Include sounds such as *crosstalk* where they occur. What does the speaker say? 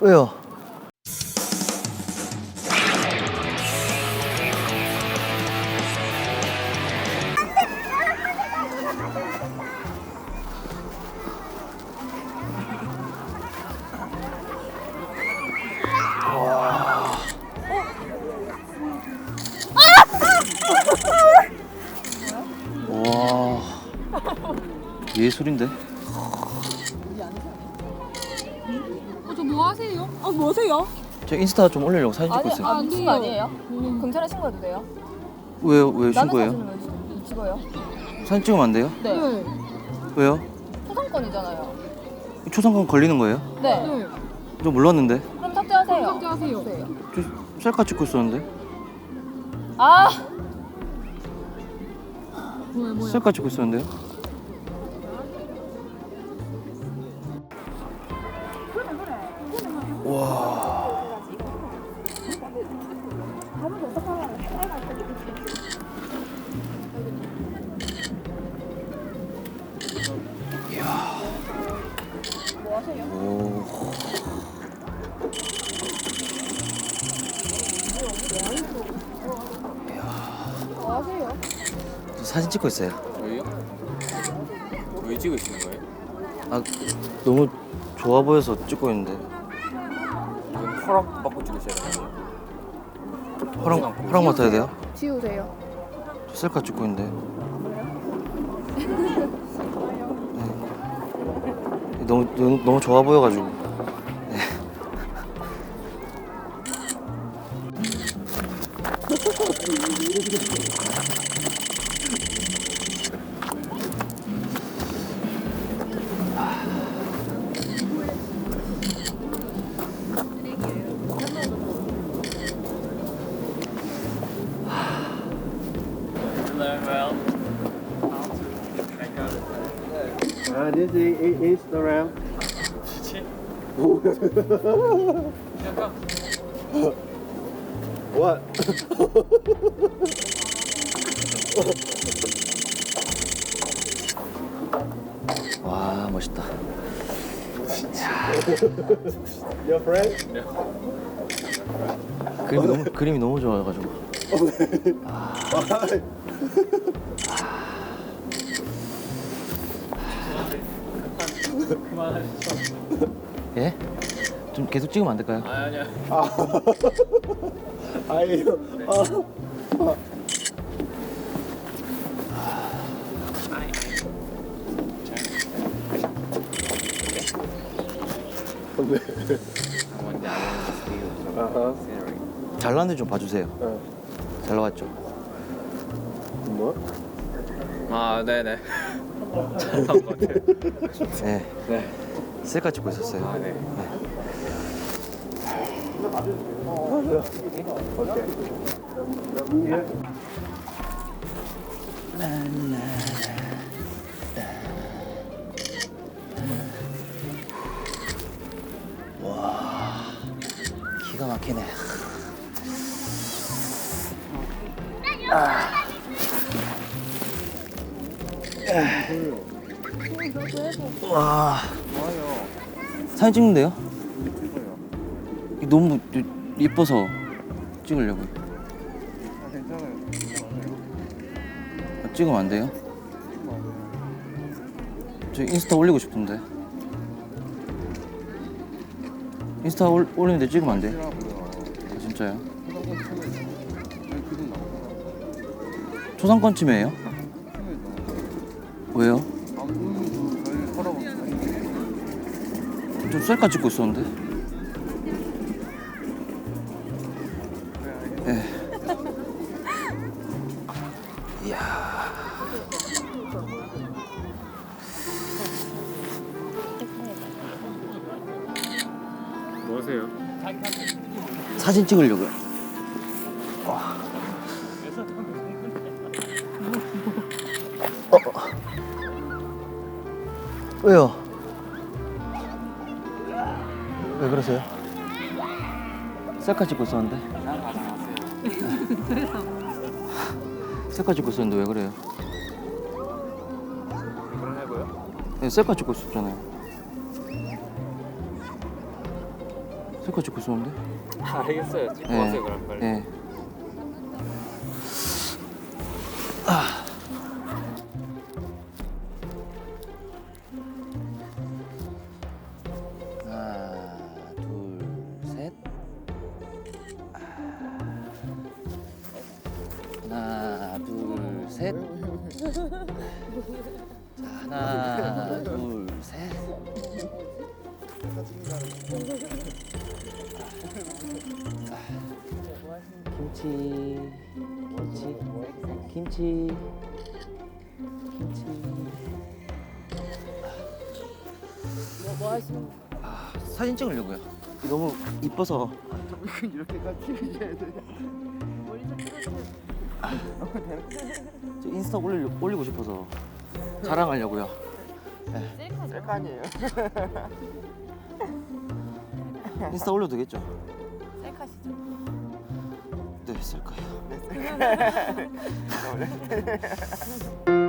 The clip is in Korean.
왜요? 예술인데 어, 저 뭐 하세요? 아, 뭐세요? 저 인스타 좀 올리려고 사진 찍고 있어요 아, 무슨 거 아니에요? 음. 경찰에 신고해도 돼요? 왜요? 왜 신고해요? 사진을 왜 찍어요? 사진 찍으면 안 돼요? 네. 네. 왜요? 초상권이잖아요. 초상권 걸리는 거예요? 네. 네. 저 몰랐는데 그럼 삭제하세요. 삭제하세요. 저 셀카 찍고 있었는데 아, 뭐야, 뭐야. 셀카 찍고 있었는데요? 와 오. 뭐 하세요? 저 사진 찍고 있어요. 저희요? 왜 찍으시는 거예요? 아 너무 좋아 보여서 찍고 있는데 허락 받고 찍으셔야 되나요? 허락 허락 맡아야 돼요? 지우세요. 저 셀카 찍고 있는데. 네. 너무 너무, 너무 좋아 보여가지고. Uh, this is I- Instagram. what? 와 멋있다. Your friend? 그림이 너무 그림이 너무 좋아가지고. 예? 좀 계속 찍으면 안 될까요? 아 아니야. I. Uh, I want that one to steal uh-huh. scenery. 잘 나왔는지 좀 봐주세요. 어. 잘 나왔죠? 뭐? 아 네네. *laughs* 잘 나온 것 같아요. 네. 네. 셀카 찍고 있었어요. 아 네. 기가 막히네. 아. 와. 사진 찍는데요? 너무 예뻐서 찍으려고요. 아, 찍으면 안 돼요? 저 인스타 올리고 싶은데. 인스타 올, 올리는데 찍으면 안 돼? 아, 진짜요? 초상권 침해예요? 왜요? 좀 셀카 찍고 있었는데. 예. 이야. 뭐세요? 사진 찍으려고요. 어. 어. 왜요? 왜 그러세요? 셀카 찍고 있었는데. *laughs* 셀카 찍고 있었는데 왜 그래요? 네, 셀카 찍고 있었잖아요. 셀카 찍고 있었는데? 알겠어요. 찍고 네. 와세요 그럼 빨리. 네. 아. 하나, 둘, 셋. 자, 하나, 둘, 셋. 김치, 김치, 김치, 김치. 뭐 하시는 아, 사진 찍으려고요. 너무 이뻐서. *laughs* 저 인스타 올리려, 올리고 싶어서 자랑하려고요. 셀카 셀카 아니에요? *laughs* 인스타 올려도 되겠죠? 셀카시죠? 네, 쓸까요? *laughs* *laughs*